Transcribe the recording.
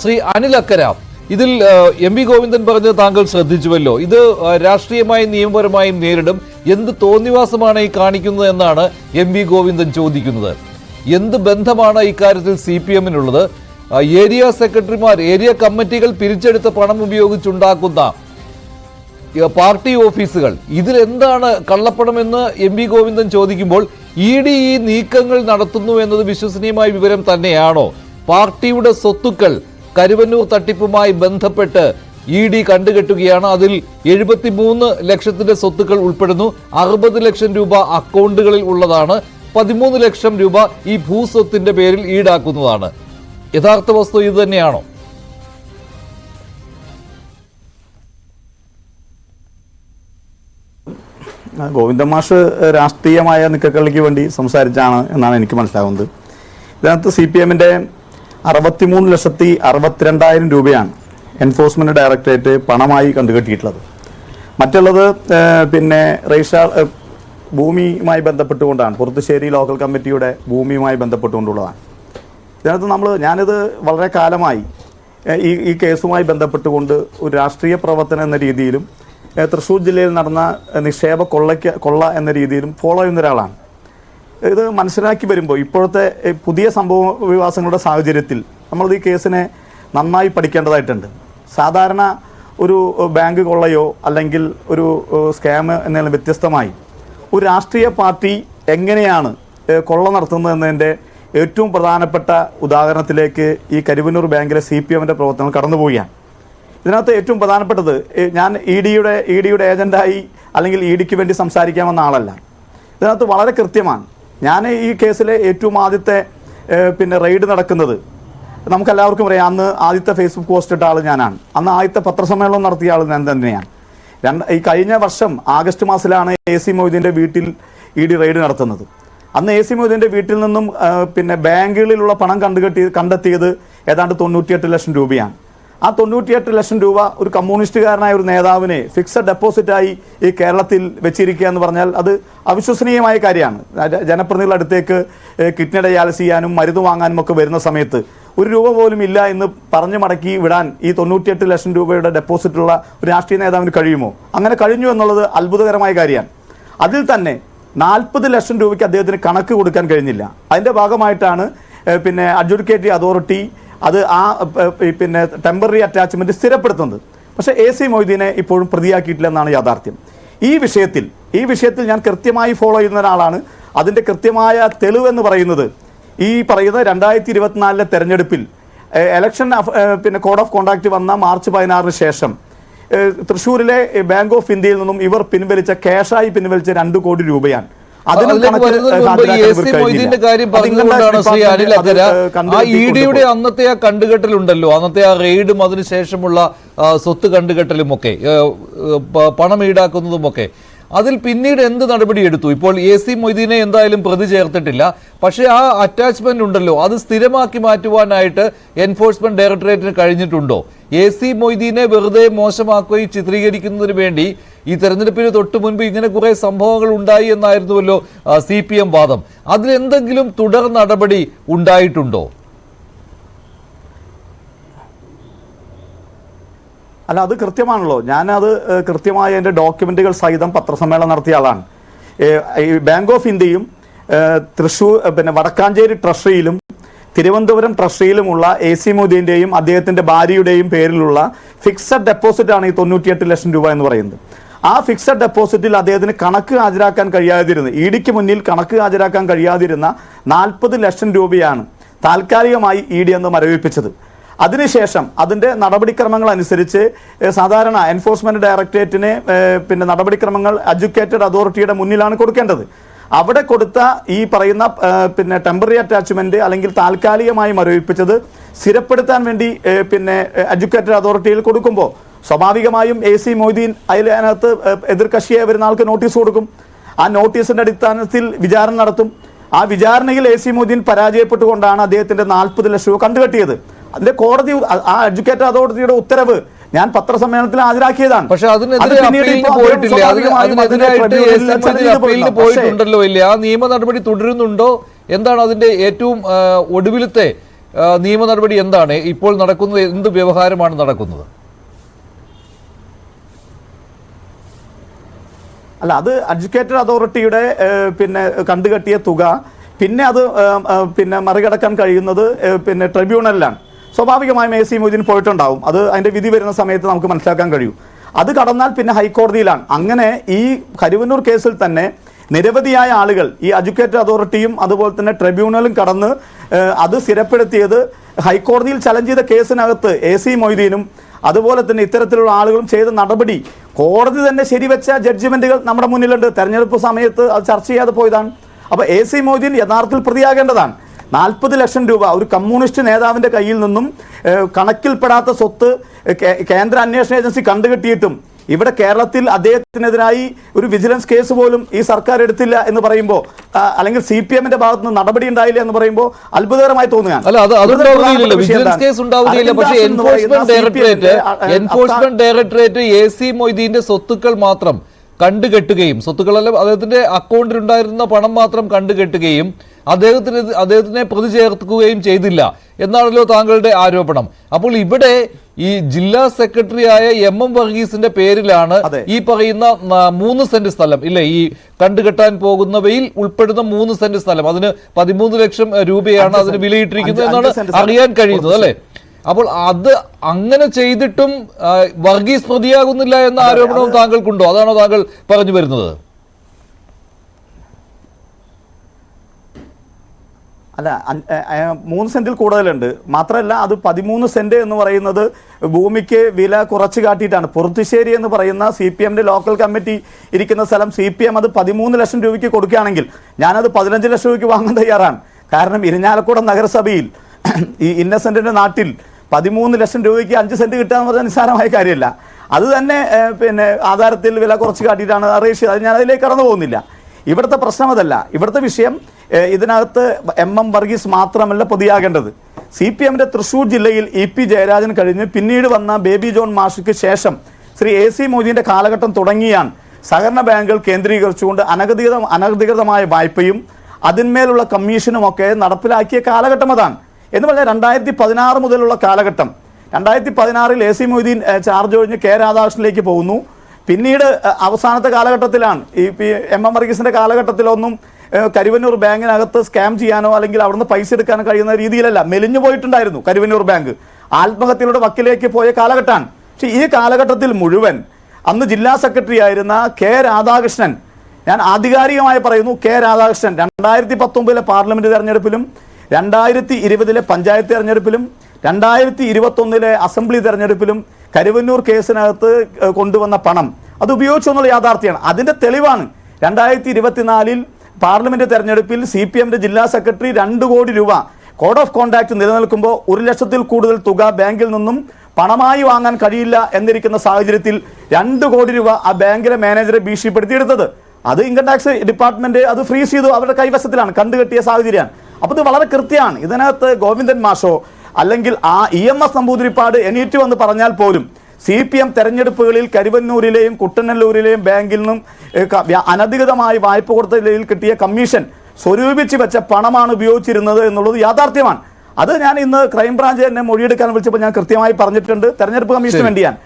ശ്രീ അനിൽ അക്കര ഇതിൽ M V Govindan പറഞ്ഞത് താങ്കൾ ശ്രദ്ധിച്ചുവല്ലോ. ഇത് രാഷ്ട്രീയമായും നിയമപരമായും നേരിടും. എന്ത് തോന്നിവാസമാണ് ഈ കാണിക്കുന്നത് എന്നാണ് എം വി ഗോവിന്ദൻ ചോദിക്കുന്നത്. എന്ത് ബന്ധമാണ് ഇക്കാര്യത്തിൽ സി പി എമ്മിനുള്ളത്? ഏരിയ സെക്രട്ടറിമാർ ഏരിയ കമ്മിറ്റികൾ പിരിച്ചെടുത്ത പണം ഉപയോഗിച്ചുണ്ടാക്കുന്ന പാർട്ടി ഓഫീസുകൾ ഇതിൽ എന്താണ് കള്ളപ്പണമെന്ന് എം വി ഗോവിന്ദൻ ചോദിക്കുമ്പോൾ ഇ ഡി ഈ നീക്കങ്ങൾ നടത്തുന്നു എന്നത് വിശ്വസനീയമായ വിവരം തന്നെയാണോ? പാർട്ടിയുടെ സ്വത്തുക്കൾ കരുവന്നൂർ തട്ടിപ്പുമായി ബന്ധപ്പെട്ട് ഇ ഡി കണ്ടുകെട്ടുകയാണ്. അതിൽ എഴുപത്തിമൂന്ന് ലക്ഷത്തിന്റെ സ്വത്തുക്കൾ ഉൾപ്പെടുന്നു. അറുപത് ലക്ഷം രൂപ അക്കൗണ്ടുകളിൽ ഉള്ളതാണ്. പതിമൂന്ന് ലക്ഷം രൂപ ഈ ഭൂസ്വത്തിന്റെ പേരിൽ ഈടാക്കുന്നതാണ്. യഥാർത്ഥ വസ്തു ഇത് തന്നെയാണോ? ഗോവിന്ദമാഷ് മാഷ് രാഷ്ട്രീയമായ നിക്കക്കളിക്ക് വേണ്ടി സംസാരിച്ചാണ് എന്നാണ് എനിക്ക് മനസ്സിലാകുന്നത്. ഇതിനകത്ത് സി പി എമ്മിന്റെ അറുപത്തിമൂന്ന് ലക്ഷത്തി അറുപത്തിരണ്ടായിരം രൂപയാണ് എൻഫോഴ്സ്മെന്റ് ഡയറക്ടറേറ്റ് പണമായി കണ്ടുകെട്ടിയിട്ടുള്ളത്. മറ്റുള്ളത് പിന്നെ റേഷ ഭൂമിയുമായി ബന്ധപ്പെട്ടുകൊണ്ടാണ്. പുറത്തുശ്ശേരി ലോക്കൽ കമ്മിറ്റിയുടെ ഭൂമിയുമായി ബന്ധപ്പെട്ടുകൊണ്ടുള്ളതാണ്. ഇതിനകത്ത് നമ്മൾ ഞാനിത് വളരെ കാലമായി ഈ ഈ കേസുമായി ബന്ധപ്പെട്ടുകൊണ്ട് ഒരു രാഷ്ട്രീയ പ്രവർത്തനം എന്ന രീതിയിലും തൃശ്ശൂർ ജില്ലയിൽ നടന്ന നിക്ഷേപ കൊള്ളയ്ക്ക് കൊള്ള എന്ന രീതിയിലും ഫോളോ ചെയ്യുന്ന ഒരാളാണ്. ഇത് മനസ്സിലാക്കി വരുമ്പോൾ ഇപ്പോഴത്തെ പുതിയ സംഭവ വിവാസങ്ങളുടെ സാഹചര്യത്തിൽ നമ്മൾ ഈ കേസിനെ നന്നായി പഠിക്കേണ്ടതായിട്ടുണ്ട്. സാധാരണ ഒരു ബാങ്ക് കൊള്ളയോ അല്ലെങ്കിൽ ഒരു സ്കാം എന്നതിൽ വ്യത്യസ്തമായി ഒരു രാഷ്ട്രീയ പാർട്ടി എങ്ങനെയാണ് കൊള്ള നടത്തുന്നത് എന്നതിന്റെ ഏറ്റവും പ്രധാനപ്പെട്ട ഉദാഹരണത്തിലേക്ക് ഈ കരുവന്നൂർ ബാങ്കിലെ സി പി എമ്മിന്റെ പ്രവർത്തനങ്ങൾ കടന്നുപോവുകയാണ് ഇതിനകത്ത് ഏറ്റവും പ്രധാനപ്പെട്ടത് ഞാൻ ഇ ഡിയുടെ ഇ ഡിയുടെ ഏജന്റായി അല്ലെങ്കിൽ ഇ ഡിക്ക് വേണ്ടി സംസാരിക്കാമെന്ന ആളല്ല. ഇതിനകത്ത് വളരെ കൃത്യമാണ്. ഞാൻ ഈ കേസിലെ ഏറ്റവും ആദ്യത്തെ പിന്നെ റെയ്ഡ് നടക്കുന്നത്. നമുക്കെല്ലാവർക്കും അറിയാം അന്ന് ആദ്യത്തെ ഫേസ്ബുക്ക് പോസ്റ്റ് ഇട്ട ആൾ ഞാനാണ്. അന്ന് ആദ്യത്തെ പത്രസമ്മേളനം നടത്തിയ ആൾ ഞാൻ തന്നെയാണ്. രണ്ട് ഈ കഴിഞ്ഞ വർഷം ആഗസ്റ്റ് മാസത്തിലാണ് എ സി മൊയ്തീന്റെ വീട്ടിൽ ഇ ഡി റെയ്ഡ് നടത്തുന്നത്. അന്ന് എ സി മൊയ്തീന്റെ വീട്ടിൽ നിന്നും പിന്നെ ബാങ്കുകളിലുള്ള പണം കണ്ടുകെട്ടി കണ്ടെത്തിയത് ഏതാണ്ട് തൊണ്ണൂറ്റിയെട്ട് ലക്ഷം രൂപയാണ്. ആ തൊണ്ണൂറ്റിയെട്ട് ലക്ഷം രൂപ ഒരു കമ്മ്യൂണിസ്റ്റുകാരനായ ഒരു നേതാവിനെ ഫിക്സഡ് ഡെപ്പോസിറ്റായി ഈ കേരളത്തിൽ വെച്ചിരിക്കുക എന്ന് പറഞ്ഞാൽ അത് അവിശ്വസനീയമായ കാര്യമാണ്. ജനപ്രതിനിധികളുടെ അടുത്തേക്ക് കിഡ്നി ഡയാലിസ് ചെയ്യാനും മരുന്ന് വാങ്ങാനും ഒക്കെ വരുന്ന സമയത്ത് ഒരു രൂപ പോലും ഇല്ല എന്ന് പറഞ്ഞു മടക്കി വിടാൻ ഈ തൊണ്ണൂറ്റിയെട്ട് ലക്ഷം രൂപയുടെ ഡെപ്പോസിറ്റുള്ള ഒരു രാഷ്ട്രീയ നേതാവിന് കഴിയുമോ? അങ്ങനെ കഴിഞ്ഞു എന്നുള്ളത് അത്ഭുതകരമായ കാര്യമാണ്. അതിൽ തന്നെ നാൽപ്പത് ലക്ഷം രൂപയ്ക്ക് അദ്ദേഹത്തിന് കണക്ക് കൊടുക്കാൻ കഴിഞ്ഞില്ല. അതിന്റെ ഭാഗമായിട്ടാണ് പിന്നെ അഡ്ജുഡിക്കേറ്ററി അതോറിറ്റി അത് ആ പിന്നെ ടെമ്പററി അറ്റാച്ച്മെന്റ് സ്ഥിരപ്പെടുത്തുന്നത്. പക്ഷേ എ സി മൊയ്തീനെ ഇപ്പോഴും പ്രതിയാക്കിയിട്ടില്ലെന്നാണ് യാഥാർത്ഥ്യം. ഈ വിഷയത്തിൽ ഈ വിഷയത്തിൽ ഞാൻ കൃത്യമായി ഫോളോ ചെയ്യുന്ന ഒരാളാണ്. അതിന്റെ കൃത്യമായ തെളിവെന്ന് പറയുന്നത് ഈ പറയുന്ന രണ്ടായിരത്തി ഇരുപത്തിനാലിലെ തെരഞ്ഞെടുപ്പിൽ എലക്ഷൻ പിന്നെ കോഡ് ഓഫ് കോണ്ടാക്ട് വന്ന മാർച്ച് പതിനാറിന് ശേഷം തൃശ്ശൂരിലെ ബാങ്ക് ഓഫ് ഇന്ത്യയിൽ നിന്നും ഇവർ പിൻവലിച്ച ക്യാഷായി പിൻവലിച്ച രണ്ട് കോടി രൂപയാണ്. അതിനും അതിലേക്ക് കണക്ക് വരുന്നതിന് മുമ്പ് ഈ ഇവർക്ക് എസ് സി കഴിഞ്ഞില്ല. മൊയ്തീന്റെ കാര്യം അത് ഇൻകം ടാക്സ് പറഞ്ഞുകൊണ്ടാണ് ശ്രീ അനിൽ ഡിപ്പാർട്ട്മെന്റ് ആ കണ്ടെത്തി ഇ ഡിയുടെ അന്നത്തെ ആ കണ്ടുകെട്ടലുണ്ടല്ലോ. അന്നത്തെ ആ റെയ്ഡും അതിനുശേഷമുള്ള സ്വത്ത് കണ്ടുകെട്ടലും ഒക്കെ പണം ഈടാക്കുന്നതുമൊക്കെ. അതിൽ പിന്നീട് എന്ത് നടപടി എടുത്തു? ഇപ്പോൾ എ സി മൊയ്തീനെ എന്തായാലും പ്രതി ചേർത്തിട്ടില്ല. പക്ഷേ ആ അറ്റാച്ച്മെന്റ് ഉണ്ടല്ലോ അത് സ്ഥിരമാക്കി മാറ്റുവാനായിട്ട് എൻഫോഴ്സ്മെന്റ് ഡയറക്ടറേറ്റിന് കഴിഞ്ഞിട്ടുണ്ടോ? എ സി മൊയ്തീനെ വെറുതെ മോശമാക്കുകയും ചിത്രീകരിക്കുന്നതിന് വേണ്ടി ഈ തെരഞ്ഞെടുപ്പിന് തൊട്ട് മുൻപ് ഇങ്ങനെ കുറെ സംഭവങ്ങൾ ഉണ്ടായി എന്നായിരുന്നുവല്ലോ സി പി എം വാദം. അതിലെന്തെങ്കിലും തുടർ നടപടി ഉണ്ടായിട്ടുണ്ടോ? അല്ല അത് കൃത്യമാണല്ലോ. ഞാനത് കൃത്യമായ എന്റെ ഡോക്യുമെന്റുകൾ സഹിതം പത്രസമ്മേളനം നടത്തിയ ആളാണ്. ഈ ബാങ്ക് ഓഫ് ഇന്ത്യയും തൃശ്ശൂർ പിന്നെ വടക്കാഞ്ചേരി ട്രഷറിയിലും തിരുവനന്തപുരം ട്രഷറിയിലുമുള്ള എ സി മോദിന്റെയും അദ്ദേഹത്തിന്റെ ഭാര്യയുടെയും പേരിലുള്ള ഫിക്സഡ് ഡെപ്പോസിറ്റ് ആണ് ഈ തൊണ്ണൂറ്റിയെട്ട് ലക്ഷം രൂപ എന്ന് പറയുന്നത്. ആ ഫിക്സഡ് ഡെപ്പോസിറ്റിൽ അദ്ദേഹത്തിന് കണക്ക് ഹാജരാക്കാൻ കഴിയാതിരുന്ന ഇ ഡിക്ക് മുന്നിൽ കണക്ക് ഹാജരാക്കാൻ കഴിയാതിരുന്ന നാൽപ്പത് ലക്ഷം രൂപയാണ് താൽക്കാലികമായി ഇ ഡി എന്ന് മരവിപ്പിച്ചത്. അതിനുശേഷം അതിന്റെ നടപടിക്രമങ്ങൾ അനുസരിച്ച് സാധാരണ എൻഫോഴ്സ്മെന്റ് ഡയറക്ടറേറ്റിന് പിന്നെ നടപടിക്രമങ്ങൾ എഡ്യൂക്കേറ്റഡ് അതോറിറ്റിയുടെ മുന്നിലാണ് കൊടുക്കേണ്ടത്. അവിടെ കൊടുത്ത ഈ പറയുന്ന പിന്നെ ടെമ്പററി അറ്റാച്ച്മെന്റ് അല്ലെങ്കിൽ താൽക്കാലികമായി മരവിപ്പിച്ചത് സ്ഥിരപ്പെടുത്താൻ വേണ്ടി പിന്നെ എഡ്യൂക്കേറ്റഡ് അതോറിറ്റിയിൽ കൊടുക്കുമ്പോൾ സ്വാഭാവികമായും എ സി മൊയ്തീൻ അതിനകത്ത് എതിർകക്ഷിയെ വരുന്ന ആൾക്ക് നോട്ടീസ് കൊടുക്കും. ആ നോട്ടീസിന്റെ അടിസ്ഥാനത്തിൽ വിചാരണ നടത്തും. ആ വിചാരണയിൽ എ സി മൊയ്തീൻ പരാജയപ്പെട്ടുകൊണ്ടാണ് അദ്ദേഹത്തിന്റെ നാൽപ്പത് ലക്ഷം കണ്ടുകെട്ടിയത്. അതിന്റെ കോടതി ആ- ആ അതോറിറ്റിയുടെ ഉത്തരവ് ഞാൻ പത്രസമ്മേളനത്തിൽ ഹാജരാക്കിയതാണ്. പക്ഷെ അതിനെതിരെ പോയിട്ടുണ്ടല്ലോ ഇല്ല. ആ നിയമ നടപടി തുടരുന്നുണ്ടോ? എന്താണ് അതിന്റെ ഏറ്റവും ഒടുവിലത്തെ നിയമ നടപടി എന്താണ്? ഇപ്പോൾ നടക്കുന്നത് എന്ത് വ്യവഹാരമാണ് നടക്കുന്നത്? അല്ല അത് അഡ്യൂക്കേറ്റഡ് അതോറിറ്റിയുടെ പിന്നെ കണ്ടുകെട്ടിയ തുക പിന്നെ അത് പിന്നെ മറികടക്കാൻ കഴിയുന്നത് പിന്നെ ട്രിബ്യൂണലിലാണ് സ്വാഭാവികമായും എ സി മൊയ്തീൻ പോയിട്ടുണ്ടാവും. അത് അതിന്റെ വിധി വരുന്ന സമയത്ത് നമുക്ക് മനസ്സിലാക്കാൻ കഴിയും. അത് കടന്നാൽ പിന്നെ ഹൈക്കോടതിയിലാണ്. അങ്ങനെ ഈ കരുവന്നൂർ കേസിൽ തന്നെ നിരവധിയായ ആളുകൾ ഈ എഡ്യൂക്കേറ്റഡ് അതോറിറ്റിയും അതുപോലെ തന്നെ ട്രിബ്യൂണലും കടന്ന് അത് സ്ഥിരപ്പെടുത്തിയത് ഹൈക്കോടതിയിൽ ചലഞ്ച് ചെയ്ത കേസിനകത്ത് എ സി മൊയ്തീനും അതുപോലെ തന്നെ ഇത്തരത്തിലുള്ള ആളുകളും ചെയ്ത നടപടി കോടതി തന്നെ ശരിവെച്ച ജഡ്ജ്മെന്റുകൾ നമ്മുടെ മുന്നിലുണ്ട്. തെരഞ്ഞെടുപ്പ് സമയത്ത് അത് ചർച്ച ചെയ്യാതെ പോയതാണ്. അപ്പോൾ എ സി മൊയ്തീൻ യഥാർത്ഥത്തിൽ പ്രതിയാകേണ്ടതാണ്. നാൽപ്പത് ലക്ഷം രൂപ ഒരു കമ്മ്യൂണിസ്റ്റ് നേതാവിന്റെ കയ്യിൽ നിന്നും കണക്കിൽപ്പെടാത്ത സ്വത്ത് കേന്ദ്ര അന്വേഷണ ഏജൻസി കണ്ടുകെട്ടിയിട്ടും ഇവിടെ കേരളത്തിൽ അദ്ദേഹത്തിനെതിരായി ഒരു വിജിലൻസ് കേസ് പോലും ഈ സർക്കാർ എടുത്തില്ല എന്ന് പറയുമ്പോൾ അല്ലെങ്കിൽ സി പി എമ്മിന്റെ ഭാഗത്ത് നിന്ന് നടപടി ഉണ്ടായില്ല എന്ന് പറയുമ്പോൾ അത്ഭുതകരമായി തോന്നുകയാണ്. എൻഫോഴ്സ്മെന്റ് ഡയറക്ടറേറ്റ് എ സി മൊയ്തീന്റെ സ്വത്തുക്കൾ മാത്രം കണ്ടുകെട്ടുകയും സ്വത്തുക്കളെല്ലാം അദ്ദേഹത്തിന്റെ അക്കൗണ്ടിൽ ഉണ്ടായിരുന്ന പണം മാത്രം കണ്ടുകെട്ടുകയും അദ്ദേഹത്തിന് അദ്ദേഹത്തിനെ പ്രതി ചേർക്കുകയും ചെയ്തില്ല എന്നാണല്ലോ താങ്കളുടെ ആരോപണം. അപ്പോൾ ഇവിടെ ഈ ജില്ലാ സെക്രട്ടറിയായ എം എം വർഗീസിന്റെ പേരിലാണ് ഈ പറയുന്ന മൂന്ന് സെന്റ് സ്ഥലം ഇല്ലേ ഈ കണ്ടുകെട്ടാൻ പോകുന്നവയിൽ ഉൾപ്പെടുന്ന മൂന്ന് സെന്റ് സ്ഥലം. അതിന് പതിമൂന്ന് ലക്ഷം രൂപയാണ് അതിന് വിലയിട്ടിരിക്കുന്നത് എന്നാണ് അറിയാൻ കഴിയുന്നത് അല്ലെ? അപ്പോൾ അത് അങ്ങനെ ചെയ്തിട്ടും വർഗീസ് പ്രതിയാകുന്നില്ല എന്ന ആരോപണവും താങ്കൾക്കുണ്ടോ? അതാണോ താങ്കൾ പറഞ്ഞു വരുന്നത്? അല്ല മൂന്ന് സെന്റിൽ കൂടുതലുണ്ട്. മാത്രമല്ല അത് പതിമൂന്ന് സെന്റ് എന്ന് പറയുന്നത് ഭൂമിക്ക് വില കുറച്ച് കാട്ടിയിട്ടാണ്. പൊറുത്തുശ്ശേരി എന്ന് പറയുന്ന സി പി എമ്മിന്റെ ലോക്കൽ കമ്മിറ്റി ഇരിക്കുന്ന സ്ഥലം സി പി എം അത് പതിമൂന്ന് ലക്ഷം രൂപയ്ക്ക് കൊടുക്കുകയാണെങ്കിൽ ഞാനത് പതിനഞ്ച് ലക്ഷം രൂപയ്ക്ക് വാങ്ങാൻ തയ്യാറാണ്. കാരണം ഇരിഞ്ഞാലക്കുടം നഗരസഭയിൽ ഈ ഇന്നസെന്റിന്റെ നാട്ടിൽ പതിമൂന്ന് ലക്ഷം രൂപയ്ക്ക് അഞ്ച് സെന്റ് കിട്ടുക പറഞ്ഞാൽ നിസ്സാരമായ കാര്യമല്ല. അത് തന്നെ പിന്നെ ആധാരത്തിൽ വില കുറച്ച് കാട്ടിയിട്ടാണ് അറിയിച്ചത് അത് ഞാൻ അതിലേക്ക് കടന്നു പോകുന്നില്ല. ഇവിടുത്തെ പ്രശ്നം അതല്ല. ഇവിടുത്തെ വിഷയം ഇതിനകത്ത് എം എം വർഗീസ് മാത്രമല്ല പ്രതിയാകേണ്ടത് സി പി എമ്മിന്റെ തൃശൂർ ജില്ലയിൽ ഇ പി ജയരാജൻ കഴിഞ്ഞ് പിന്നീട് വന്ന ബേബി ജോൺ മാഷിക്ക് ശേഷം ശ്രീ എ സി മൊയ്തീന്റെ കാലഘട്ടം തുടങ്ങിയാണ് സഹകരണ ബാങ്കുകൾ കേന്ദ്രീകരിച്ചുകൊണ്ട് അനധികൃത അനധികൃതമായ വായ്പയും അതിന്മേലുള്ള കമ്മീഷനും ഒക്കെ നടപ്പിലാക്കിയ കാലഘട്ടം അതാണ്. എന്ന് പറഞ്ഞാൽ രണ്ടായിരത്തി പതിനാറ് മുതലുള്ള കാലഘട്ടം. രണ്ടായിരത്തി പതിനാറിൽ എ സി മൊയ്തീൻ ചാർജ് ഒഴിഞ്ഞ് കെ രാധാകൃഷ്ണനിലേക്ക് പോകുന്നു. പിന്നീട് അവസാനത്തെ കാലഘട്ടത്തിലാണ്. ഈ പി എം എം വർഗീസിന്റെ കാലഘട്ടത്തിലൊന്നും കരുവന്നൂർ ബാങ്കിനകത്ത് സ്കാം ചെയ്യാനോ അല്ലെങ്കിൽ അവിടുന്ന് പൈസ എടുക്കാനോ കഴിയുന്ന രീതിയിലല്ല. മെലിഞ്ഞു പോയിട്ടുണ്ടായിരുന്നു കരുവന്നൂർ ബാങ്ക്. ആത്മഹത്യയുടെ വക്കിലേക്ക് പോയ കാലഘട്ടമാണ് പക്ഷേ ഈ കാലഘട്ടത്തിൽ മുഴുവൻ അന്ന് ജില്ലാ സെക്രട്ടറി ആയിരുന്ന കെ രാധാകൃഷ്ണൻ ഞാൻ ആധികാരികമായി പറയുന്നു കെ രാധാകൃഷ്ണൻ രണ്ടായിരത്തി പത്തൊമ്പതിലെ പാർലമെന്റ് തെരഞ്ഞെടുപ്പിലും രണ്ടായിരത്തി ഇരുപതിലെ പഞ്ചായത്ത് തെരഞ്ഞെടുപ്പിലും രണ്ടായിരത്തി ഇരുപത്തൊന്നിലെ അസംബ്ലി തെരഞ്ഞെടുപ്പിലും കരുവന്നൂർ കേസിനകത്ത് കൊണ്ടുവന്ന പണം. അത് ഉപയോഗിച്ചു എന്നുള്ള യാഥാർത്ഥ്യമാണ്. അതിന്റെ തെളിവാണ് രണ്ടായിരത്തി ഇരുപത്തിനാലിൽ പാർലമെന്റ് തെരഞ്ഞെടുപ്പിൽ സി പി എമ്മിന്റെ ജില്ലാ സെക്രട്ടറി രണ്ട് കോടി രൂപ കോഡ് ഓഫ് കോണ്ടാക്ട് നിലനിൽക്കുമ്പോൾ ഒരു ലക്ഷത്തിൽ കൂടുതൽ തുക ബാങ്കിൽ നിന്നും പണമായി വാങ്ങാൻ കഴിയില്ല എന്നിരിക്കുന്ന സാഹചര്യത്തിൽ രണ്ട് കോടി രൂപ ആ ബാങ്കിലെ മാനേജറെ ഭീഷണിപ്പെടുത്തിയെടുത്തത്. അത് ഇൻകം ടാക്സ് ഡിപ്പാർട്ട്മെന്റ് അത് ഫ്രീസ് ചെയ്തു അവരുടെ കൈവശത്തിലാണ് കണ്ടുകെട്ടിയ സാഹചര്യമാണ്. അപ്പോൾ ഇത് വളരെ കൃത്യമാണ്. ഇതിനകത്ത് ഗോവിന്ദൻ മാഷോ അല്ലെങ്കിൽ ആ ഇ എം എസ് നമ്പൂതിരിപ്പാട് എണീറ്റ് വന്ന് പറഞ്ഞാൽ പോലും സി പി എം തെരഞ്ഞെടുപ്പുകളിൽ കരുവന്നൂരിലെയും കുട്ടനല്ലൂരിലെയും ബാങ്കിൽ നിന്നും അനധികൃതമായി വായ്പ കൊടുത്തതിൽ കിട്ടിയ കമ്മീഷൻ സ്വരൂപിച്ച് വെച്ച പണമാണ് ഉപയോഗിച്ചിരുന്നത് എന്നുള്ളത് യാഥാർത്ഥ്യമാണ്. അത് ഞാൻ ഇന്ന് ക്രൈംബ്രാഞ്ച് തന്നെ മൊഴിയെടുക്കാൻ വിളിച്ചപ്പോൾ ഞാൻ കൃത്യമായി പറഞ്ഞിട്ടുണ്ട്. തെരഞ്ഞെടുപ്പ് കമ്മീഷന്. വേണ്ടിയാണ്.